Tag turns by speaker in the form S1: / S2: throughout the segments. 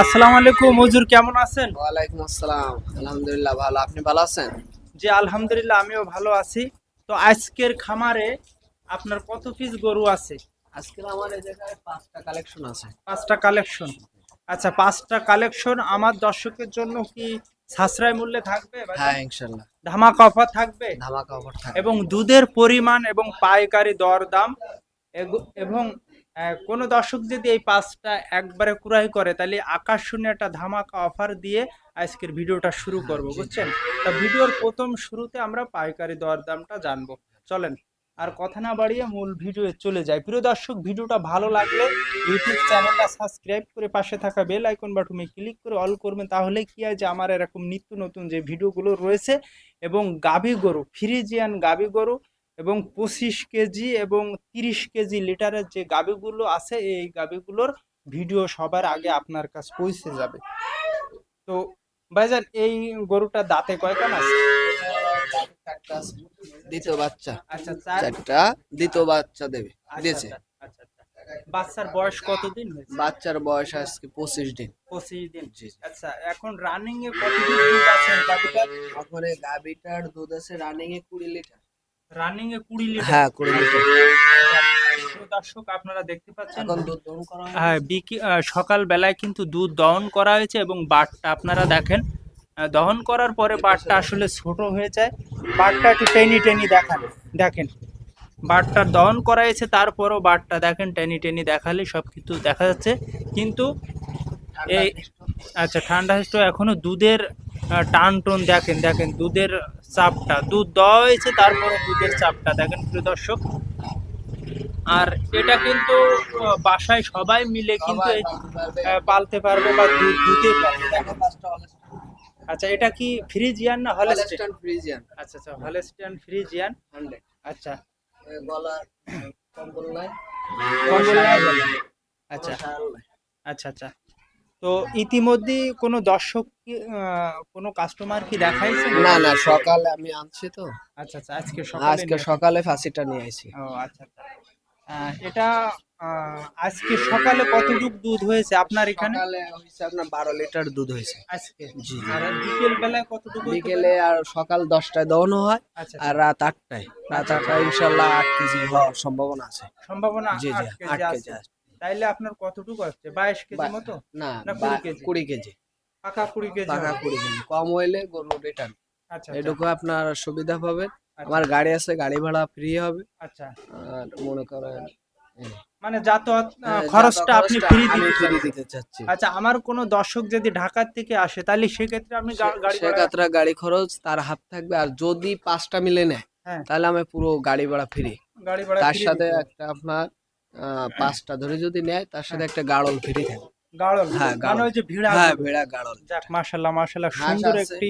S1: আসসালামু আলাইকুম মজুর কেমন আছেন?
S2: ওয়ালাইকুম আসসালাম। আলহামদুলিল্লাহ ভালো। আপনি ভালো আছেন?
S1: জি আলহামদুলিল্লাহ আমিও ভালো আছি। তো আজকের খামারে আপনার কত পিস গরু আছে?
S2: আমার জায়গায় পাঁচটা কালেকশন আছে।
S1: পাঁচটা কালেকশন আচ্ছা পাঁচটা কালেকশন আমার দর্শকের জন্য কি সাশ্রয় মূল্যে থাকবে?
S2: হ্যাঁ
S1: ধামাকা অফার থাকবে?
S2: ধামাকা অফার থাকে
S1: এবং দুধের পরিমাণ এবং পাইকারি দর দাম এবং কোনো দর্শক যদি এই পাঁচটা একবারে ক্রয় করে তাহলে আকাশ আকর্ষণীয় একটা ধামাকা অফার দিয়ে আজকের ভিডিওটা শুরু করব বুঝছেন? তা ভিডিওর প্রথম শুরুতে আমরা পাইকারি দর দামটা জানব। চলেন আর কথা না বাড়িয়ে মূল ভিডিও চলে যায় প্রিয় দর্শক ভিডিওটা ভালো লাগলে ইউটিউব চ্যানেলটা সাবস্ক্রাইব করে পাশে থাকা বেল আইকন বাটনে ক্লিক করে অল করবেন তাহলে কি হয় যে আমার এরকম নিত্য নতুন যে ভিডিওগুলো রয়েছে এবং গাভী গরু ফ্রিজিয়ান গাভী গরু এবং পঁচিশ কেজি এবং তিরিশ কেজি লিটারের যে গাভীগুলো আছে এই গাভীগুলোর ভিডিও সবার আগে আপনার কাছে পৌঁছে যাবে। তো ভাইজান এই গরুটা দাঁতে কয়খান আছে
S2: দ্বিতীয় বাচ্চা।
S1: আচ্ছা
S2: চারটা দ্বিতীয় বাচ্চা দেবে
S1: আচ্ছা,
S2: দিয়েছে।
S1: আচ্ছা, আচ্ছা। বাচ্চার বয়স কতদিন হয়েছে?
S2: বাচ্চার বয়স আজকে পঁচিশ দিন।
S1: পঁচিশ দিন। আচ্ছা এখন রানিং এ কতদিন দুধ আছে? এই গাভীটার
S2: এখন গাবিটার দুধ আছে রানিং এ কুড়ি লিটার।
S1: রানিং এ কুড়ি লিটার
S2: হ্যাঁ কুড়ি লিটার
S1: দর্শক আপনারা দেখতে পাচ্ছেন
S2: এখন দুধ দহন করা হ্যাঁ
S1: সকাল বেলায় কিন্তু দুধ দহন করা হয়েছে এবং বাটটা আপনারা দেখেন দহন করার পরে বাটটা আসলে ছোট হয়ে যায়। বাটটা একটু টেনি টেনি দেখান দেখেন। বাটটা দহন করা হয়েছে তারপরও বাটটা দেখেন টেনি টেনি দেখালে সব কিছু দেখা যাচ্ছে। কিন্তু এই আচ্ছা ঠান্ডা হেস্ট এখনও দুধের টান টোন দেখেন দেখেন দুধের চাপটা দুধ দেওয়া হয়েছে তারপরে দুধের চাপটা। দেখেন প্রিয় দর্শক আর এটা কিন্তু বাসায় সবাই মিলে কিন্তু পালতে পারবে। বা দুধ দিতে পারবে। আচ্ছা এটা কি ফ্রিজিয়ান না হলস্টেন
S2: ফ্রিজিয়ান।
S1: আচ্ছা আচ্ছা হলস্টেন ফ্রিজিয়ান। আচ্ছা।
S2: গলা কম্বল নাই।
S1: কম্বল নাই আচ্ছা। আচ্ছা আচ্ছা। তো ইতিমধ্যে কোনো দর্শক কি কোনো কাস্টমার কি দেখাইছে?
S2: না না সকালে আমি আনছি তো।
S1: আচ্ছা আচ্ছা আজকে সকালে
S2: আজকে সকালে ফাঁসিটা নিয়ে আইছি।
S1: ও আচ্ছা আচ্ছা। আহ, এটা আহ, আজকে সকালে কতটুক দুধ হয়েছে আপনার এখানে?
S2: সকালে হয়েছে আপনার বারো লিটার দুধ হয়েছে।
S1: আজকে?
S2: জি।
S1: আর বিকেল বেলায় কতটুকু হতে
S2: বিকেলে আর সকাল দশটায় দহন হয়
S1: আচ্ছা
S2: আর রাত আটটায়। রাত আটটায় ইনশাল্লাহ আট কেজি হওয়ার সম্ভাবনা আছে।
S1: সম্ভাবনা
S2: জি জি
S1: আট কেজি
S2: আট কেজি আছে।
S1: তাইলে আপনার কতটুকু আসছে? বাইশ কেজি মতো?
S2: না
S1: কুড়ি কেজি? পাকা কুড়ি কেজি
S2: পাকা কুড়ি কেজি। কম হইলে গরু রিটার্ন
S1: আচ্ছা আচ্ছা,
S2: এটুকু আপনার সুবিধা পাবেন
S1: আচ্ছা,
S2: আমার গাড়ি আছে গাড়ি ভাড়া ফ্রি হবে।
S1: আচ্ছা।
S2: আর মনে করেন
S1: মানে যাতায়াত
S2: হ্যাঁ,
S1: খরচটা আপনি ফ্রি দিতে
S2: চাচ্ছি।
S1: আচ্ছা আমার কোনো দর্শক যদি ঢাকার থেকে আসে তাহলে সেক্ষেত্রে আপনি গাড়ি
S2: সেক্ষেত্রে গাড়ি খরচ তার হাত থাকবে। আর যদি পাঁচটা মিলে নেয়
S1: হ্যাঁ।
S2: তাহলে আমি পুরো গাড়ি ভাড়া ফ্রি
S1: গাড়ি ভাড়া
S2: তার সাথে একটা আপনার পাঁচটা ধরে যদি নেয় তার সাথে একটা গাড়ল ফ্রি থাকে।
S1: গাড়ল
S2: হ্যাঁ,
S1: মানে
S2: গাড়ল।
S1: ওই যে ভিড়া
S2: হ্যাঁ ভেড়া গাড়ল
S1: যাক সুন্দর একটি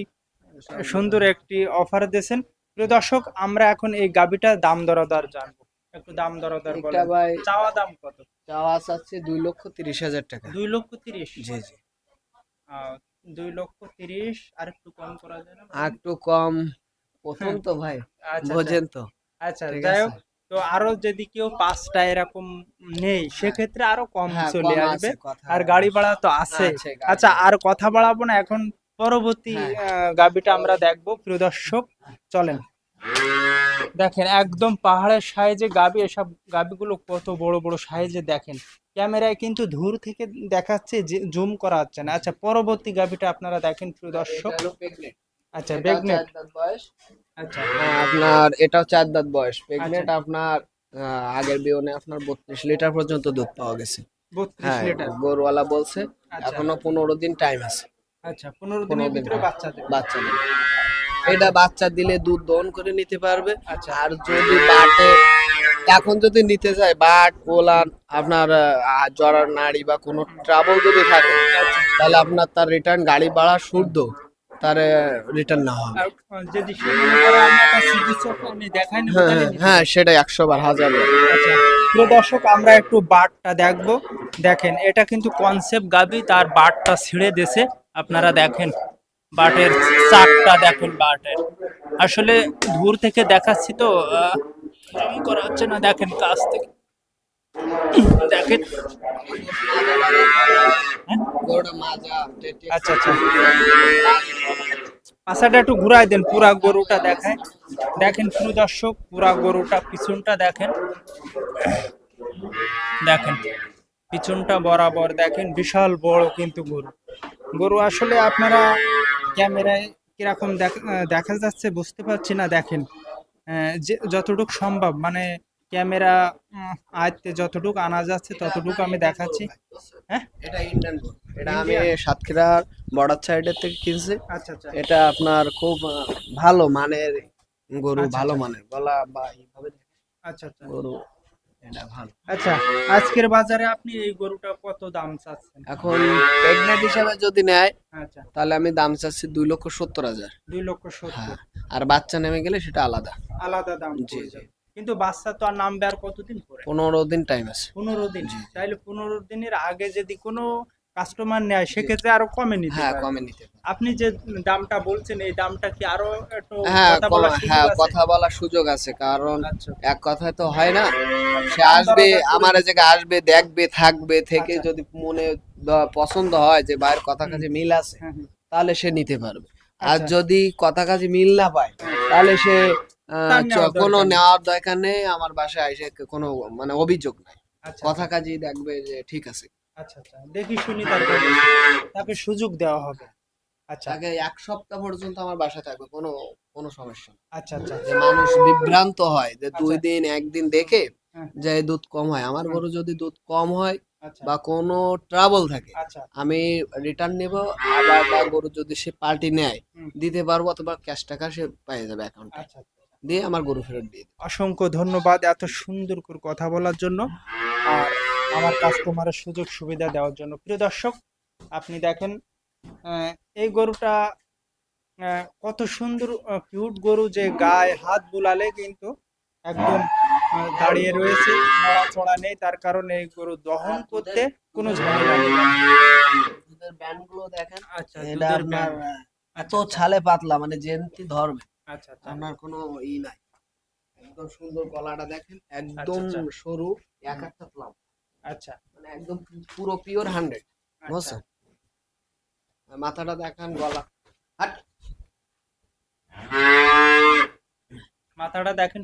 S1: সুন্দর একটি অফার দিয়েছেন। প্রিয় দর্শক আমরা এখন এই গাবিটার দাম দরদার জানব। একটু দাম দরদার বলেন।
S2: ভাই
S1: চাওয়া দাম কত?
S2: চাওয়া আছে দুই লক্ষ তিরিশ হাজার টাকা।
S1: দুই লক্ষ তিরিশ?
S2: জি জি।
S1: দুই লক্ষ তিরিশ আর একটু কম করা যায় না?
S2: একটু কম। প্রথম তো ভাই
S1: আচ্ছা
S2: বোঝেন তো।
S1: আচ্ছা যাই হোক। তো আরও যদি কেউ পাঁচটা এরকম নেই সেক্ষেত্রে আরও কম
S2: হ্যাঁ,
S1: চলে আসবে। আর গাড়ি ভাড়া তো আছে। আচ্ছা আর কথা বাড়াবো না এখন পরবর্তী
S2: হ্যাঁ।
S1: গাবিটা আমরা দেখব। প্রিয় দর্শক চলেন। দেখেন একদম পাহাড়ের সাইজে গাবি এসব গাবিগুলো কত বড় বড় সাইজে দেখেন। ক্যামেরায় কিন্তু দূর থেকে দেখাচ্ছে যে জুম করা হচ্ছে না। আচ্ছা পরবর্তী গাবিটা আপনারা দেখেন প্রিয় দর্শক। আচ্ছা বেগনেট আচ্ছা।
S2: আপনার এটাও চার দাঁত বয়স। প্রেগনেন্ট আপনার আহ, আগের বিয়নে আপনার বত্রিশ লিটার পর্যন্ত দুধ পাওয়া গেছে। হ্যাঁ গরুওয়ালা বলছে
S1: আচ্ছা।
S2: এখনও পনেরো দিন টাইম আছে।
S1: আচ্ছা পনেরো
S2: পনেরো
S1: দিনের ভিতরে। বাচ্চা
S2: বাচ্চা এটা বাচ্চা দিলে দুধ দহন করে নিতে পারবে।
S1: আচ্ছা।
S2: আর যদি বাটে এখন যদি নিতে যায় বাট ওলান আপনার জরার নাড়ি বা কোনো ট্রাবল যদি থাকে তাহলে আপনার তার রিটার্ন গাড়ি ভাড়া শুদ্ধ। তার রিটার্ন না হবে।
S1: যদি
S2: হ্যাঁ হ্যাঁ, হ্যাঁ সেটা একশো বার হাজার।
S1: আচ্ছা প্রিয় দর্শক আমরা একটু বাটটা দেখব। দেখেন এটা কিন্তু কনসেপ্ট গাবি তার বাটটা ছিঁড়ে দেছে আপনারা দেখেন বাটের চাকটা দেখেন বাটের। আসলে দূর থেকে দেখাচ্ছি তো করা হচ্ছে না দেখেন কাছ থেকে। দেখেন। আচ্ছা আচ্ছা। পাশাটা একটু ঘুরাই দেন পুরা গরুটা দেখায় দেখেন প্রিয় দর্শক পুরা গরুটা পিছনটা দেখেন। দেখেন পিছনটা বরাবর দেখেন বিশাল বড় কিন্তু গরু। গরু আসলে আপনারা ক্যামেরায় কীরকম দেখ- দেখা যাচ্ছে বুঝতে পারছি না দেখেন। আহ, যে যতটুকু সম্ভব মানে ক্যামেরা উম, আয়ত্তে যতটুকু আনা যাচ্ছে ততটুকু আমি দেখাচ্ছি। হ্যাঁ?
S2: এটা ইন্ডিয়ান এটা আমি সাতক্ষীরার বর্ডার সাইডের থেকে কিনছি।
S1: আচ্ছা আচ্ছা।
S2: এটা আপনার খুব ভালো মানের গরু
S1: আচ্ছা,
S2: ভালো
S1: আচ্ছা।
S2: মানের। গলা বা এইভাবে
S1: আচ্ছা আচ্ছা।
S2: গরু এটা ভালো।
S1: আচ্ছা আজকের বাজারে আপনি এই গরুটা কত দাম চাচ্ছেন?
S2: এখন প্রেগনেন্ট হিসাবে যদি নেয়
S1: আচ্ছা।
S2: তাহলে আমি দাম চাচ্ছি দুই লক্ষ সত্তর হাজার।
S1: দুই লক্ষ সত্তর।
S2: হ্যাঁ আর বাচ্চা নেমে গেলে সেটা আলাদা।
S1: আলাদা দাম
S2: জি, জি।
S1: কিন্তু বাচ্চা তো আর নামবে আর কতদিন পরে
S2: পনেরো দিন টাইম আছে
S1: পনেরো দিন তাইলে পনেরো দিনের আগে যদি কোনো কাস্টমার নেয় সেক্ষেত্রে আরও কমে নিতে
S2: হ্যাঁ। কমে নিতে
S1: আপনি যে দামটা বলছেন এই দামটা কি আরও একটু
S2: হ্যাঁ
S1: কথা বলার
S2: হ্যাঁ
S1: আছে?
S2: কথা বলার সুযোগ আছে কারণ
S1: আচ্ছা
S2: এক কথায় তো হয় না সে আসবে আমার জায়গায় আসবে দেখবে থাকবে থেকে
S1: আচ্ছা।
S2: যদি মনে পছন্দ হয় যে বাইরের কথা কাছে মিল আছে
S1: হ্যাঁ।
S2: তাহলে সে নিতে পারবে আর
S1: আচ্ছা।
S2: যদি কথা কাছে মিল না পায় তাহলে সে কোনো নেওয়ার দরকার নেই। আমার বাসায় এসে কোনো মানে অভিযোগ নাই।
S1: আচ্ছা
S2: কথা কাজে দেখবে যে ঠিক আছে।
S1: আচ্ছা আচ্ছা। দেখি শুনি তারপর। তাকে সুযোগ দেওয়া হবে। আচ্ছা।
S2: তাকে এক সপ্তাহ পর্যন্ত আমার বাসায় থাকবে কোনো কোনো সমস্যা
S1: আচ্ছা আচ্ছা।
S2: মানুষ বিভ্রান্ত হয় যে দুই
S1: আচ্ছা।
S2: দিন একদিন দেখে
S1: হ্যাঁ।
S2: যে দুধ কম হয়। আমার গরু যদি দুধ কম হয়
S1: আচ্ছা।
S2: বা কোনো ট্রাবল থাকে
S1: আচ্ছা।
S2: আমি রিটার্ন নেব আবার গরু যদি সে পার্টি নেয় দিতে পারব অথবা ক্যাশ টাকা সে পেয়ে যাবে অ্যাকাউন্টে
S1: আচ্ছা।
S2: দিয়ে আমার গরু ফেরত দিয়ে
S1: অসংখ্য ধন্যবাদ এত সুন্দর করে কথা বলার জন্য। আর আমার কাস্টমারের সুযোগ সুবিধা দেওয়ার জন্য। প্রিয় দর্শক আপনি দেখেন এই গরুটা কত সুন্দর কিউট গরু যে গায়ে হাত বুলালে কিন্তু একদম দাঁড়িয়ে রয়েছে নড়াচড়া নেই। তার কারণে এই গরু দহন করতে কোনো ঝামেলা নেই।
S2: ব্যান্ডগুলো দেখেন
S1: আচ্ছা
S2: এটা আপনার এত ছালে পাতলা মানে জেন্তি ধরবে।
S1: আচ্ছা আচ্ছা।
S2: আপনার কোনো ই নাই। একদম সুন্দর গলাটা দেখেন একদম
S1: আচ্ছা।
S2: সরু এক একটা প্লাম
S1: আচ্ছা।
S2: মানে একদম পুরো পিওর হান্ড্রেড
S1: আচ্ছা।
S2: বুঝছেন? মাথাটা দেখান গলা।
S1: মাথাটা দেখেন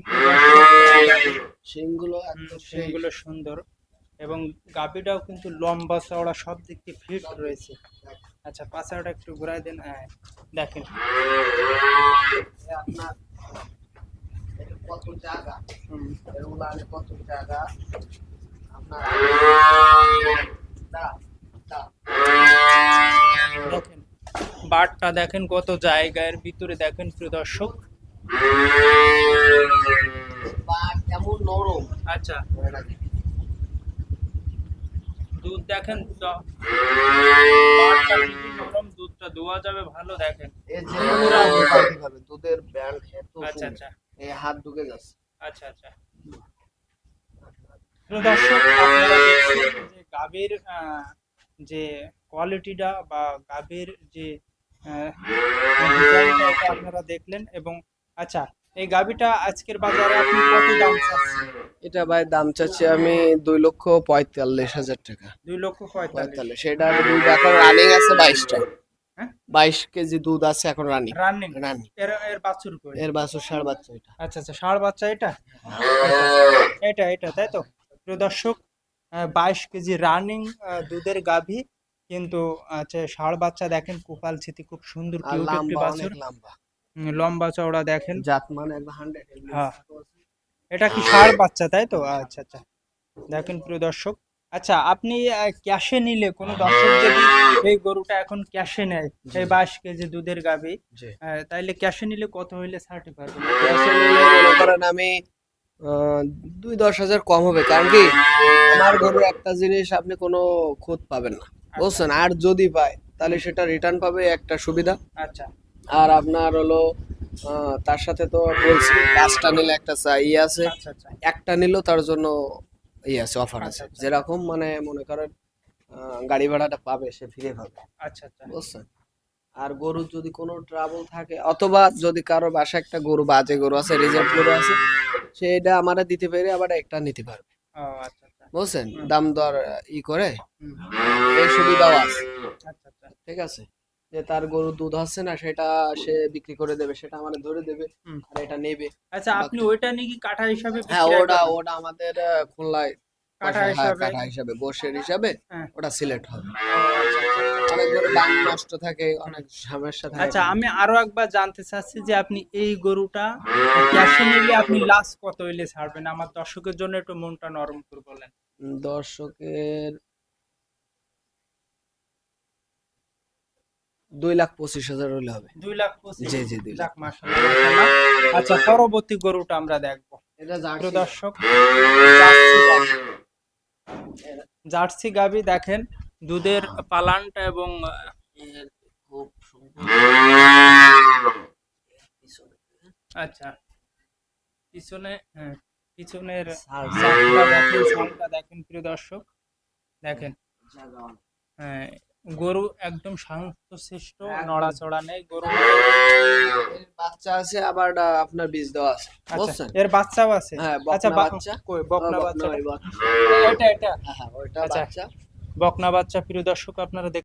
S2: শিংগুলো একদম
S1: সেগুলো সুন্দর। এবং গাবিটাও কিন্তু লম্বা চওড়া সব দিক থেকে ফিট রয়েছে। আচ্ছা পাছাটা একটু ঘুরাই দেন হ্যাঁ দেখেন।
S2: আপনার এটা কত জায়গা? কত জায়গা?
S1: দেখেন বাটটা দেখেন কত জায়গার ভিতরে দেখেন প্রিয় দর্শক।
S2: বা কেমন নরম।
S1: আচ্ছা। দুধ দেখেন দুধটা। দোয়া যাবে ভালো দেখেন।
S2: দুধের ব্যান্ড
S1: আচ্ছা আচ্ছা।
S2: এই হাত ঢুকে যাচ্ছে।
S1: আচ্ছা আচ্ছা। দর্শক আপনারা দেখছেন যে গাভীর যে কোয়ালিটিটা বা গাভীর যে আপনারা দেখলেন এবং আচ্ছা এই গাভীটা আজকের বাজারে আপনি কত দাম চাচ্ছেন?
S2: এটা ভাই দাম চাচ্ছি আমি দুই লক্ষ পঁয়তাল্লিশ হাজার টাকা।
S1: দুই লক্ষ পঁয়তাল্লিশ।
S2: সেটা দুধ এখন রানিং আছে বাইশটা।
S1: হ্যাঁ?
S2: বাইশ কেজি দুধ আছে এখন রানিং
S1: রানিং
S2: রানিং
S1: এর এর বাছুর
S2: এর বাছুর সার বাচ্চা এটা।
S1: আচ্ছা আচ্ছা ষাঁড় বাচ্চা এটা? এটা এটা তাই তো? প্রিয় দর্শক বাইশ কেজি রানিং দুধের গাভী কিন্তু আচ্ছা ষাঁড় বাচ্চা দেখেন কোপাল ছিতি খুব সুন্দর কিউট একটি বাছুর।
S2: লম্বা।
S1: লম্বা চওড়া দেখেন।
S2: জাত মানে একদম হান্ড্রেড
S1: হ্যাঁ। এটা কি ষাঁড় বাচ্চা তাই তো? আচ্ছা আচ্ছা। দেখেন প্রিয় দর্শক। আচ্ছা আপনি ক্যাশে নিলে কোনো দর্শক যদি এই গরুটা এখন ক্যাশে নেয় এই বাইশ কেজি দুধের আহ, তাইলে ক্যাশে নিলে কত হইলে ছাড়তে পারবেন?
S2: ক্যাশে নিলে মনে করেন আমি দুই দশ হাজার কম হবে। কারণ কি আমার গরুর একটা জিনিস আপনি কোনো খোঁজ পাবেন না। বুঝছেন? আর যদি পায় তাহলে সেটা রিটার্ন পাবে একটা সুবিধা।
S1: আচ্ছা।
S2: আর আপনার হলো তার সাথে তো বলছি পাঁচটা নিলে একটা চা- ইয়ে আছে
S1: আচ্ছা আচ্ছা।
S2: একটা নিলেও তার জন্য ইয়ে আছে অফার আছে।
S1: আচ্ছা, আচ্ছা।
S2: যেরকম মানে মনে করেন গাড়ি ভাড়াটা পাবে সে ফিরে পাবে।
S1: আচ্ছা আচ্ছা।
S2: বুঝছেন? আর গরুর যদি কোনো ট্রাবল থাকে অথবা যদি কারও বাসায় একটা গরু বাজে গরু আছে রিজার্ভ গরু আছে সেটা আমরা দিতে পেরে আবার একটা নিতে পারবে। বুঝছেন? দাম দর ই করে এই সুবিধাও আছে। ঠিক আছে? যে তার গরু দুধ হচ্ছে না সেটা সে বিক্রি করে দেবে সেটা আমাদের ধরে দেবে আর এটা নেবে।
S1: আচ্ছা আপনি ওইটা নিয়ে কি কাঠা হিসাবে
S2: হ্যাঁ ওটা ওটা আমাদের খুলনায়
S1: কাঠা
S2: হ্যাঁ,
S1: হিসাবে?
S2: কাঠা হিসাবে গোশের হিসাবে
S1: হ্যাঁ।
S2: ওটা সিলেক্ট হবে।
S1: ও।
S2: অনেক গরু দাম নষ্ট থাকে অনেক সমস্যা থাকে।
S1: আচ্ছা আমি আরও একবার জানতে চাচ্ছি যে আপনি এই গরুটা ক্যাশে নিলে আপনি লাস্ট কত হইলে ছাড়বেন? আমার দর্শকের জন্য একটু মনটা নরম করে বলেন।
S2: দর্শকের দুই লাখ পঁচিশ হাজার হলে হবে।
S1: দুই লাখ পঁচিশ
S2: জি, জি, দুই লাখ।
S1: মাশাআল্লাহ। আচ্ছা পরবর্তী গরুটা আমরা দেখব।
S2: এটা
S1: দর্শক জার্সি। গাবি। দেখেন দুধের পালানটা এবং আচ্ছা পিছনে হ্যাঁ পিছনের দেখেন প্রিয় দর্শক। দেখেন। হ্যাঁ গরু একদম শান্তশিষ্ট। নড়াচড়া নেই গরু
S2: বাচ্চা আছে আবার আপনার বীজ দেওয়া আছে।
S1: আচ্ছা
S2: বুঝছেন?
S1: এর বাচ্চাও আছে?
S2: হ্যাঁ
S1: আচ্ছা
S2: বাচ্চা।
S1: কই বকনা বাচ্চা? এটা এটা।
S2: হ্যাঁ ওটা
S1: আচ্ছা।
S2: বাচ্চা।
S1: বকনা বাচ্চা প্রিয় দর্শক আপনারা দেখ